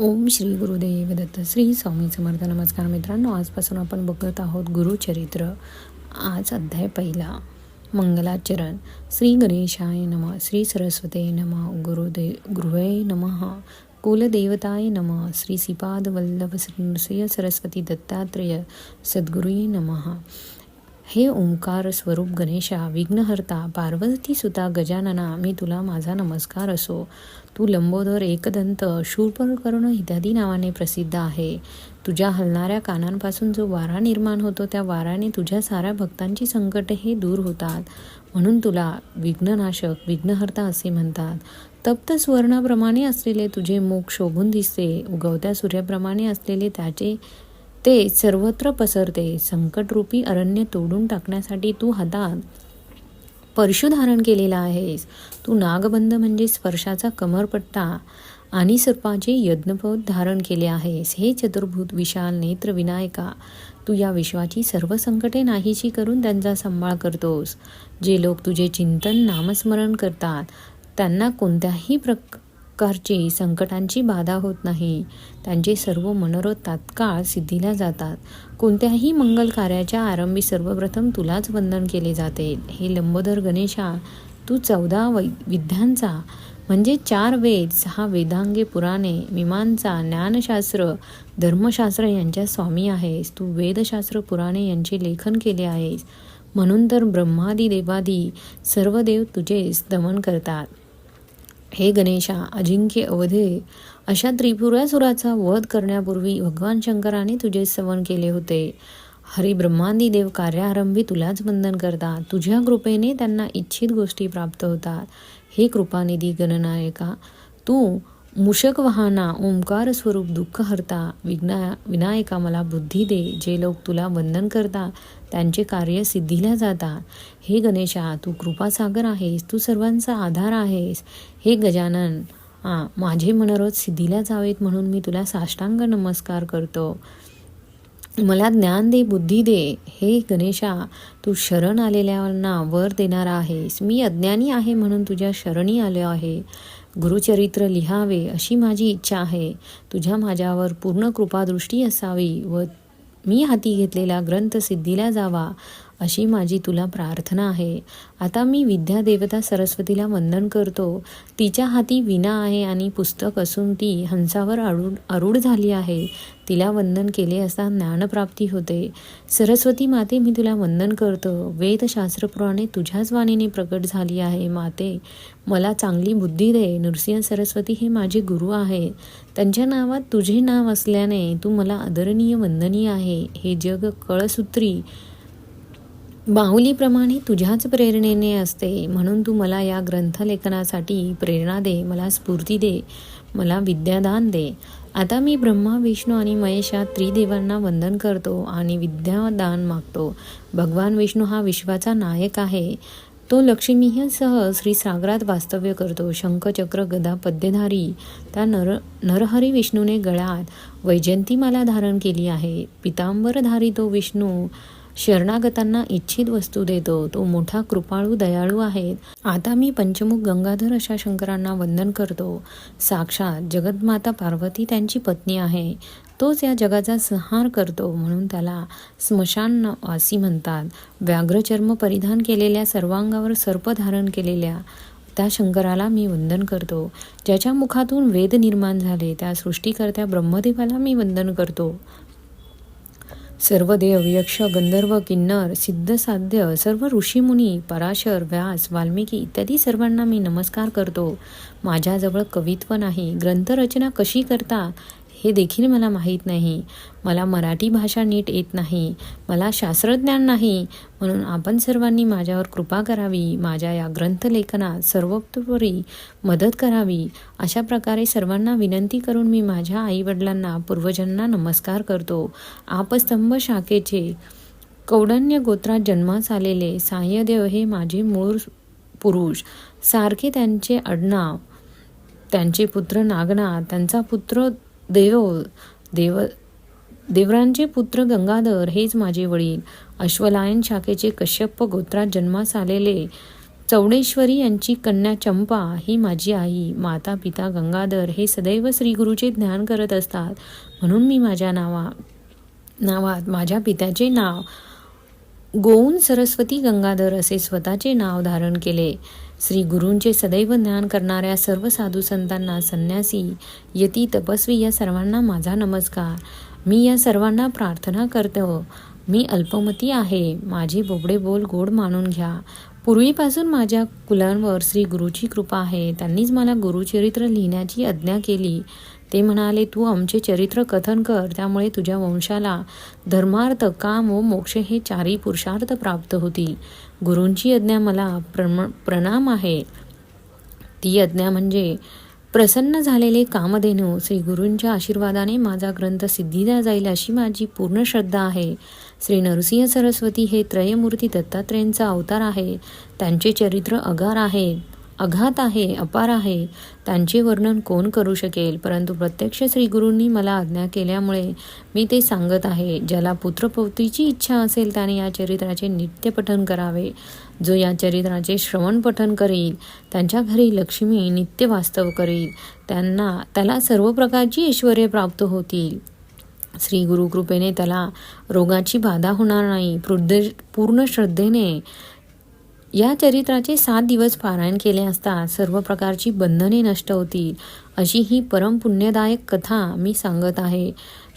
ओम श्री गुरुदेव दत्त श्री स्वामी समर्थ. नमस्कार मित्रांनो आजपासून आपण बघत आहोत गुरुचरित्र. आज अध्याय पहिला मंगलाचरण. श्री गणेशाय नम श्री सरस्वते नम गुरुदे गृहे नम कुलदेवताय नम श्री श्रीपाद वल्लभ श्री सरस्वती दत्तात्रेय सद्गुरुये नमः. हे ओंकार स्वरूप गणेशा विघ्नहर्ता पार्वती सुता गजानना मी तुला माझा नमस्कार असो. तू लंबोदर एकदंत शूर्पकर्ण इत्यादी नावाने प्रसिद्ध आहे. तुझ्या हलणाऱ्या कानांपासून जो वारा निर्माण होतो त्या वाराने तुझ्या साऱ्या भक्तांची संकटे हे दूर होतात. म्हणून तुला विघ्ननाशक विघ्नहर्ता असे म्हणतात. तप्त स्वर्णाप्रमाणे असलेले तुझे मुख शोभून दिसते. उगवत्या सूर्याप्रमाणे असलेले त्याचे ते सर्वत्र पसरते. संकटरूपी अरण्य तोडून टाकण्यासाठी तू हातात परशु धारण केलेला आहेस. तू नागबंध म्हणजे स्पर्शाचा कमरपट्टा आणि सर्पाचे यज्ञपद धारण केले आहेस. हे चतुर्भूत विशाल नेत्र विनायका तू या विश्वाची सर्व संकटे नाहीशी करून त्यांचा सांभाळ करतोस. जे लोक तुझे चिंतन नामस्मरण करतात त्यांना कोणत्याही प्रक प्रकारची संकटांची बाधा होत नाही. त्यांचे सर्व मनोरथ तात्काळ सिद्धीला जातात. कोणत्याही मंगल कार्याच्या आरंभी सर्वप्रथम तुलाच वंदन केले जाते. हे लंबोदर गणेशा तू चौदा वै विद्यांचा म्हणजे चार वेद सहा वेदांगे पुराणे मीमांसा ज्ञानशास्त्र धर्मशास्त्र यांच्या स्वामी आहेस. तू वेदशास्त्र पुराणे यांचे लेखन केले आहेस. म्हणून तर ब्रह्मादी देवादी सर्व देव तुझेच स्तमन करतात. हे गणेशा अजिंक्य अवधे अशा त्रिपुरासुराचा वध करण्यापूर्वी भगवान शंकराने तुझे सवन केले होते. हरी ब्रह्मांदी देव कार्यारंभी तुलाच वंदन करतात. तुझ्या कृपेने त्यांना इच्छित गोष्टी प्राप्त होतात. हे कृपानिधी गणनायका तू मूषक वाहना ओंकार स्वरूप दुःख हरता विघ्ना विनायका मला बुद्धी दे जे लोक तुला वंदन करतात त्यांचे कार्य सिद्धीला जातात हे गणेशा तू कृपासागर आहेस तू सर्वांचा आधार आहेस. हे गजानन हां माझे मनोरथ सिद्धीला जावेत म्हणून मी तुला साष्टांग नमस्कार करतो. मला ज्ञान दे बुद्धी दे. हे गणेशा तू शरण आलेल्यांना वर देणारा आहेस. मी अज्ञानी आहे म्हणून तुझ्या शरणी आलो आहे. गुरुचरित्र लिहावे अशी माझी इच्छा आहे. तुझ्या माझ्यावर पूर्ण कृपादृष्टी असावी व मी हाती घेतलेला ग्रंथ सिद्धीला जावा. अशी माझी तुला प्रार्थना आहे. आता मी विद्या देवता सरस्वतीला वंदन करतो. तिच्या हाती विना आहे आणि पुस्तक असून ती हंसावर आरूढ अरूढ झाली आहे. तिला वंदन केले असता ज्ञानप्राप्ती होते. सरस्वती माते मी तुला वंदन करतो. वेदशास्त्रपुराणे तुझ्याच वाणीने प्रकट झाली आहे माते. मला चांगली बुद्धी दे. नृसिंह सरस्वती हे माझे गुरु आहे. त्यांच्या नावात तुझे नाव असल्याने तू मला आदरणीय वंदनीय आहे. हे जग कळसूत्री बाहुलीप्रमाणे तुझ्याच प्रेरणेने असते. म्हणून तू मला या ग्रंथलेखनासाठी प्रेरणा दे मला स्फूर्ती दे मला विद्यादान दे. आता मी ब्रह्मा विष्णू आणि महेशा त्रिदेवांना वंदन करतो आणि विद्यादान मागतो. भगवान विष्णू हा विश्वाचा नायक आहे. तो लक्ष्मीसह श्री सागरात वास्तव्य करतो. शंखचक्र गदा पद्यधारी त्या नर नरहरी विष्णूने गळ्यात. वैजंतीमाला धारण केली आहे. पितांबरधारी तो विष्णू शरणागतांना इच्छित वस्तू देतो. तो मोठा कृपाळू दयाळू आहे. आता मी पंचमुख गंगाधर अशा शंकरांना वंदन करतो. साक्षात जगतमाता पार्वती त्यांची पत्नी आहे. तोच या जगाचा संहार करतो म्हणून त्याला स्मशान वासी म्हणतात. व्याघ्रचर्म परिधान केलेल्या सर्वांगावर सर्प धारण केलेल्या त्या शंकराला मी वंदन करतो. ज्याच्या मुखातून वेद निर्माण झाले त्या सृष्टीकर्त्या ब्रह्मदेवाला मी वंदन करतो. सर्व देव यक्ष गंधर्व किन्नर सिद्ध साध्य सर्व ऋषीमुनी पराशर व्यास वाल्मिकी इत्यादी सर्वांना मी नमस्कार करतो. माझ्याजवळ कवित्व नाही. ग्रंथरचना कशी करता? हे देखील मला माहीत नाही. मला मराठी भाषा नीट येत नाही. मला शास्त्रज्ञान नाही. म्हणून आपण सर्वांनी माझ्यावर कृपा करावी. माझ्या या ग्रंथलेखनात सर्वोपरी मदत करावी. अशा प्रकारे सर्वांना विनंती करून मी माझ्या आईवडिलांना पूर्वजांना नमस्कार करतो. आपस्तंभ शाखेचे कौडण्य गोत्रात जन्मास आलेले साह्यदेव हे माझे मूळ पुरुष. सारखे त्यांचे आडनाव त्यांचे पुत्र नागनाथ त्यांचा पुत्र देव देव देवरांचे पुत्र गंगाधर हेच माझे वडील. अश्वलायन शाखेचे कश्यप गोत्रात जन्मास आलेले चौडेश्वरी यांची कन्या चंपा ही माझी आई. माता पिता गंगाधर हे सदैव श्रीगुरूचे ध्यान करत असतात. म्हणून मी माझ्या नावा नावात माझ्या पित्याचे नाव गोऊन सरस्वती गंगाधर असे स्वतःचे नाव धारण केले. श्री गुरूंचे सदैव ज्ञान करणाऱ्या सर्व साधू संतांना संन्यासी यती तपस्वी या सर्वांना माझा नमस्कार. मी या सर्वांना प्रार्थना करतो. मी अल्पमती आहे. माझे बोबडे बोल गोड मानून घ्या. पूर्वीपासून माझ्या कुलांवर श्री गुरुची कृपा आहे. त्यांनीच मला गुरुचरित्र लिहिण्याची आज्ञा केली. ते म्हणाले तू आमचे चरित्र कथन कर. त्यामुळे तुझ्या वंशाला धर्मार्थ काम व मोक्ष हे चारही पुरुषार्थ प्राप्त होतील. गुरूंची आज्ञा मला प्रम प्रणाम आहे. ती आज्ञा म्हणजे प्रसन्न झालेले कामधेनू श्री गुरूंच्या आशीर्वादाने माझा ग्रंथ सिद्धीला जाईल अशी माझी पूर्ण श्रद्धा आहे. श्री नरसिंह सरस्वती हे त्रयमूर्ती दत्तात्रेयांचा अवतार आहे. त्यांचे चरित्र अगार आहे. अघात आहे अपार आहे त्यांचे वर्णन कोण करू शकेल? परंतु प्रत्यक्ष श्रीगुरूंनी मला आज्ञा केल्यामुळे मी ते सांगत आहे. ज्याला पुत्रपौतीची इच्छा असेल त्याने या चरित्राचे नित्य पठन करावे. जो या चरित्राचे श्रवण पठन करील त्यांच्या घरी लक्ष्मी नित्य वास्तव करील. त्यांना त्याला सर्व प्रकारची ऐश्वर्य प्राप्त होतील. श्री गुरुकृपेने त्याला रोगाची बाधा होणार नाही. पूर्ण श्रद्धेने या चरित्राचे सात दिवस पारायण केले असता सर्व प्रकारची बंधने नष्ट होतील अशी ही परम पुण्यदायक कथा मी सांगत आहे.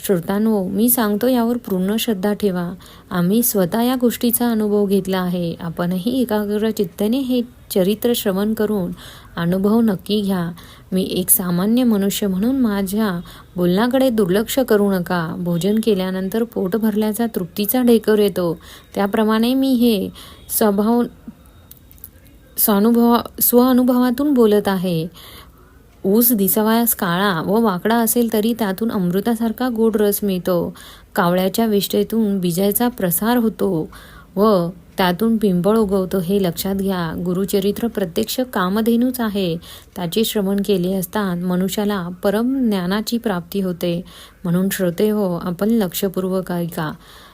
श्रोतांनो मी सांगतो यावर पूर्ण श्रद्धा ठेवा. आम्ही स्वतः या गोष्टीचा अनुभव घेतला आहे. आपणही एकाग्र चित्तेने हे चरित्र श्रवण करून अनुभव नक्की घ्या. मी एक सामान्य मनुष्य म्हणून माझ्या बोलण्याकडे दुर्लक्ष करू नका. भोजन केल्यानंतर पोट भरल्याचा तृप्तीचा ढेकर येतो. त्याप्रमाणे मी हे स्वभाव स्वानुभवा स्वअनुभवातून बोलत आहे. ऊस दिसावयास काळा व वाकडा असेल तरी त्यातून अमृतासारखा गोड रस मिळतो. कावळ्याच्या विष्ठेतून बीजाचा प्रसार होतो व त्यातून पिंपळ उगवतो हे लक्षात घ्या. गुरुचरित्र प्रत्यक्ष कामधेनूच आहे. त्याचे श्रवण केले असता मनुष्याला परम ज्ञानाची प्राप्ती होते. म्हणून श्रोते हो आपण लक्षपूर्वक ऐका.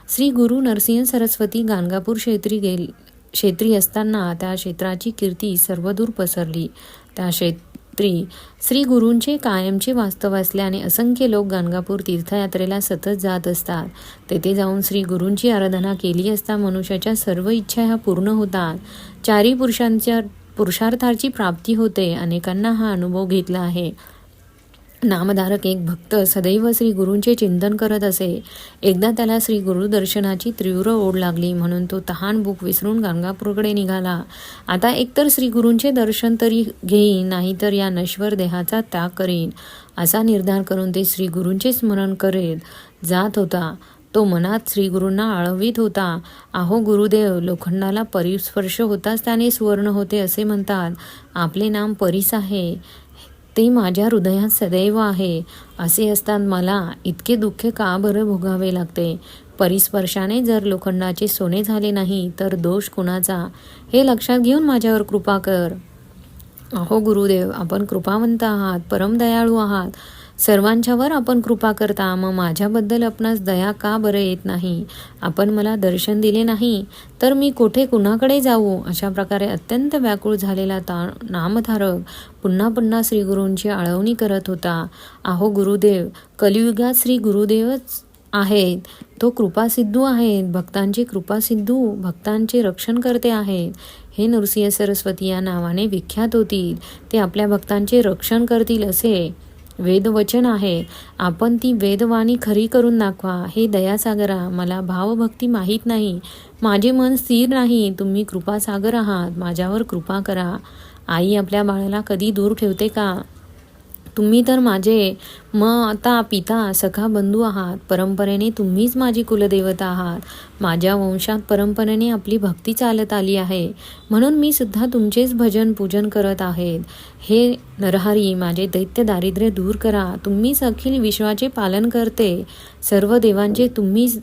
श्री गुरु नरसिंह सरस्वती गाणगापूर क्षेत्री गेल क्षेत्री असताना त्या क्षेत्राची कीर्ती सर्वदूर पसरली. त्या क्षेत्री श्री गुरूंचे कायमचे वास्तव असल्याने असंख्य लोक गाणगापूर तीर्थयात्रेला सतत जात असतात. तेथे जाऊन श्री गुरूंची आराधना केली असता मनुष्याच्या सर्व इच्छा ह्या पूर्ण होतात. चारी पुरुषांच्या पुरुषार्थाची प्राप्ती होते. अनेकांना हा अनुभव घेतला आहे. नामधारक एक भक्त सदैव श्री गुरूंचे चिंतन करत असे. एकदा त्याला श्री गुरु दर्शनाची तीव्र ओढ लागली म्हणून तो तहान बुक विसरून गंगापूरकडे निघाला. आता एकतर श्री गुरूंचे दर्शन तरी घेईन नाहीतर या नश्वर देहाचा त्याग करीन असा निर्धार करून ते श्री गुरूंचे स्मरण करेल जात होता. तो मनात श्रीगुरूंना आळवीत होता. आहो गुरुदेव लोखंडाला परिस्पर्श होताच त्याने सुवर्ण होते असे म्हणतात. आपले नाम परीस आहे. ते माझ्या हृदयात सदैव आहे. असे असतात मला इतके दुःख का बरं भोगावे लागते? परिस्पर्शाने जर लोखंडाचे सोने झाले नाही तर दोष कुणाचा? हे लक्षात घेऊन माझ्यावर कृपा कर. अहो गुरुदेव आपण कृपावंत आहात परम दयाळू आहात. सर्वांच्यावर आपण कृपा करता. मग माझ्याबद्दल आपणास दया का बरं येत नाही? आपण मला दर्शन दिले नाही तर मी कुठे कुणाकडे जाऊ? अशा प्रकारे अत्यंत व्याकुळ झालेला ता नामधारक पुन्हा पुन्हा श्री गुरूंची आळवणी करत होता. अहो गुरुदेव कलियुगात श्री गुरुदेवच आहेत. तो कृपासिद्धू आहेत. भक्तांचे कृपासिद्धू भक्तांचे रक्षण करते आहेत. हे नृसिंह सरस्वती या नावाने विख्यात होतील. ते आपल्या भक्तांचे रक्षण करतील असे वेदवचन आहे. आपण ती वेदवाणी खरी करून दाखवा. हे दयासागरा मला भावभक्ती माहीत नाही. माझे मन स्थिर नाही. तुम्ही कृपासागर आहात. माझ्यावर कृपा करा. आई आपल्या बाळाला कधी दूर ठेवते का? तुम्ही तर माझे म आता पिता सखा बंधू आहात. परंपरेने तुम्हीच माझी कुलदेवता आहात. माझ्या वंशात परंपरेने आपली भक्ती चालत आली आहे. म्हणून मी सुद्धा तुमचेच भजन पूजन करत आहेत. हे नरहरी माझे दैत्य दारिद्र्य दूर करा. तुम्हीच अखिल विश्वाचे पालन करते. सर्व देवांचे तुम्हीच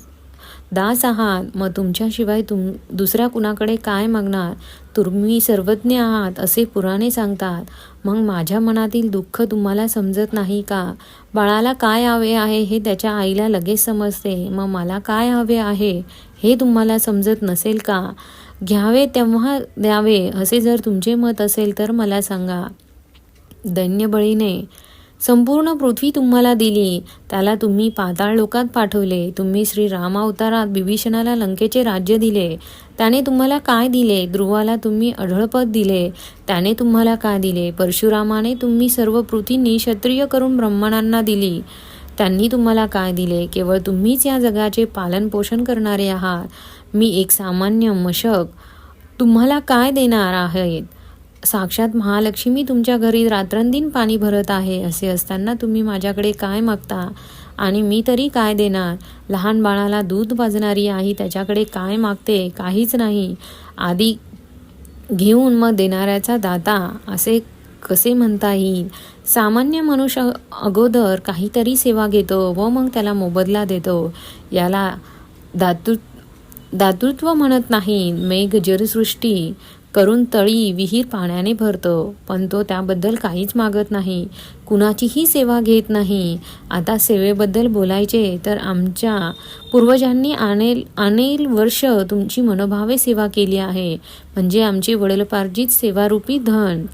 दास आहात मग तुमच्याशिवाय तुम दुसऱ्या कुणाकडे काय मागणार? तुम्ही सर्वज्ञ आहात असे पुराणे सांगतात. मग माझ्या मनातील दुःख तुम्हाला समजत नाही का? बाळाला काय हवे आहे हे त्याच्या आईला लगेच समजते. मग मला काय हवे आहे हे तुम्हाला समजत नसेल का? घ्यावे तेव्हा द्यावे असे जर तुमचे मत असेल तर मला सांगा. दैन्यबळीने संपूर्ण पृथ्वी तुम्हाला दिली. त्याला तुम्ही पाताळ लोकात पाठवले. तुम्ही श्री राम अवतारात बिभीषणाला लंकेचे राज्य दिले. त्याने तुम्हाला काय दिले? ध्रुवाला तुम्ही अढळपद दिले. त्याने तुम्हाला काय दिले? परशुरामाने तुम्ही सर्व पृथ्वी निक्षत्रिय करून ब्राह्मणांना दिली. त्यांनी तुम्हाला काय दिले? केवळ तुम्हीच या जगाचे पालनपोषण करणारे आहात. मी एक सामान्य मशक तुम्हाला काय देणार आहेत? साक्षात महालक्ष्मी तुमच्या घरी रात्रंदिन पाणी भरत आहे असे असताना तुम्ही माझ्याकडे काय मागता? आणि मी तरी काय देणार? लहान बाळाला दूध पाजणारी आई त्याच्याकडे काय मागते? काहीच नाही. आधी घेऊन मग देणाऱ्याचा दाता असे कसे म्हणता येईल? सामान्य मनुष्य अगोदर काहीतरी सेवा घेतो व मग त्याला मोबदला देतो. याला दातृ दातृत्व म्हणत नाही मेघ जलसृष्टी करून तळी विहीर पाण्याने भरतो पण तो त्याबद्दल काहीच मागत नाही. कुणाचीही सेवा घेत नाही. आता सेवेबद्दल बोलायचे तर आमच्या पूर्वजांनी अनेल अनेल वर्ष तुमची मनोभावे सेवा केली आहे. म्हणजे आमची वडीलपार्जित सेवारूपी धन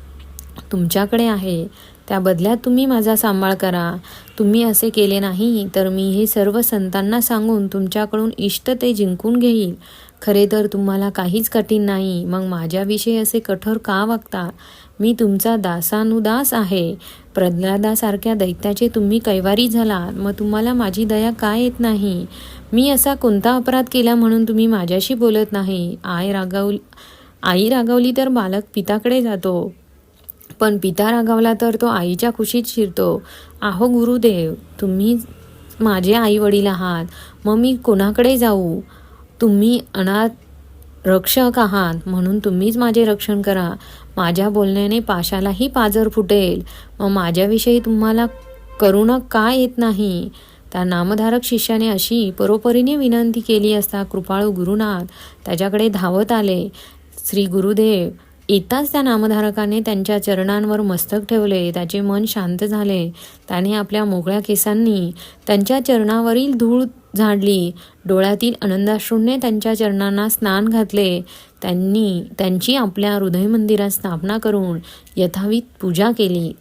तुमच्याकडे आहे. त्या बदल्यात तुम्ही माझा सांभाळ करा. तुम्ही असे केले नाही तर मी हे सर्व संतांना सांगून तुमच्याकडून इष्ट ते जिंकून घेईल खरे तर तुम्हाला काहीच कठीण नाही. मग माझ्याविषयी असे कठोर का वागता? मी तुमचा दासानुदास आहे. प्रल्हादासारख्या दैत्याचे तुम्ही कैवारी झालात. मग तुम्हाला माझी दया का येत नाही? मी असा कोणता अपराध केला म्हणून तुम्ही माझ्याशी बोलत नाही? आई रागावली आई रागावली तर बालक पिताकडे जातो. पण पिता रागावला तर तो आईच्या खुशीत शिरतो. आहो गुरुदेव तुम्ही माझे आई वडील आहात. मग मी कोणाकडे जाऊ? तुम्ही अनाथ रक्षक आहात म्हणून तुम्हीच माझे रक्षण करा. माझ्या बोलण्याने पाशालाही पाजर फुटेल. मग माझ्याविषयी तुम्हाला करुणा का येत नाही? त्या नामधारक शिष्याने अशी परोपरीने विनंती केली असता कृपाळू गुरुनाथ त्याच्याकडे धावत आले. श्री गुरुदेव येताच त्या नामधारकाने त्यांच्या चरणांवर मस्तक ठेवले त्याचे मन शांत झाले. त्याने आपल्या मोकळ्या केसांनी त्यांच्या चरणावरील धूळ झाडली. डोळ्यातील आनंदाश्रूंने त्यांच्या चरणांना स्नान घातले. त्यांनी त्यांची आपल्या हृदय मंदिरात स्थापना करून यथावित पूजा केली.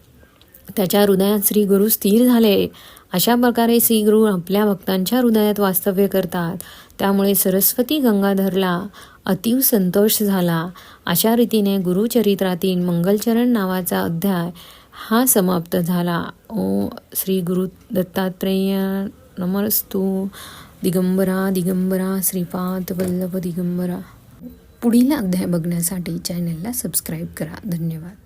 त्याच्या हृदयात श्री गुरु स्थिर झाले. अशा प्रकारे श्रीगुरु आपल्या भक्तांच्या हृदयात वास्तव्य करतात. त्यामुळे सरस्वती गंगाधरला अतीव संतोष झाला. अशा रीतीने गुरुचरित्रातील मंगलचरण नावाचा अध्याय हा समाप्त झाला. ओ श्री गुरु दत्तात्रेय नमस्तू. दिगंबरा दिगंबरा श्रीपाद वल्लभ दिगंबरा. पुढील अध्याय बघण्यासाठी चॅनलला सबस्क्राईब करा. धन्यवाद.